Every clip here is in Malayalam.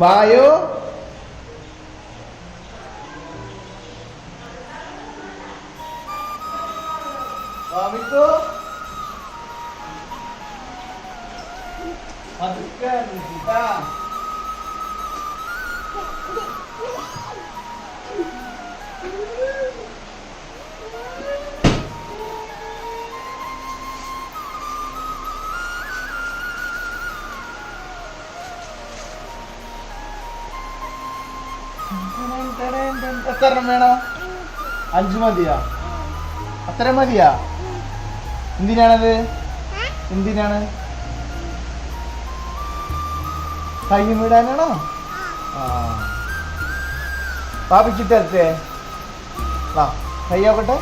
Bayo. Pamit ko. Pamit ka, എത്ര എണ്ണം അഞ്ചു മതിയാ? അത്ര മതിയാ? എന്തിനാണത്? എന്തിനാണ്? കൈ വിടാനാണോ? ആ. പാപ്പിക്ക് തരട്ടെ വാ കയ്യാവട്ടെ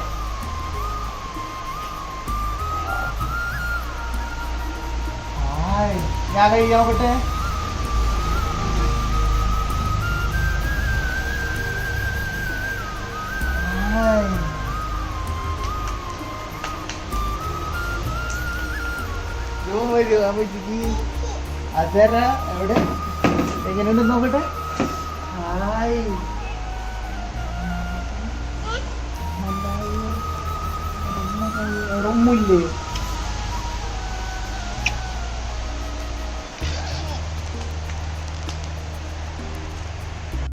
ഞാൻ കൈ നോക്കട്ടെ ജോ വരൂ അമ്മച്ചിക്ക് അതര എവിടെ? എങ്ങനെയുണ്ട് നോക്കട്ടെ? ഹായ്. ഉമ്മില്ലേ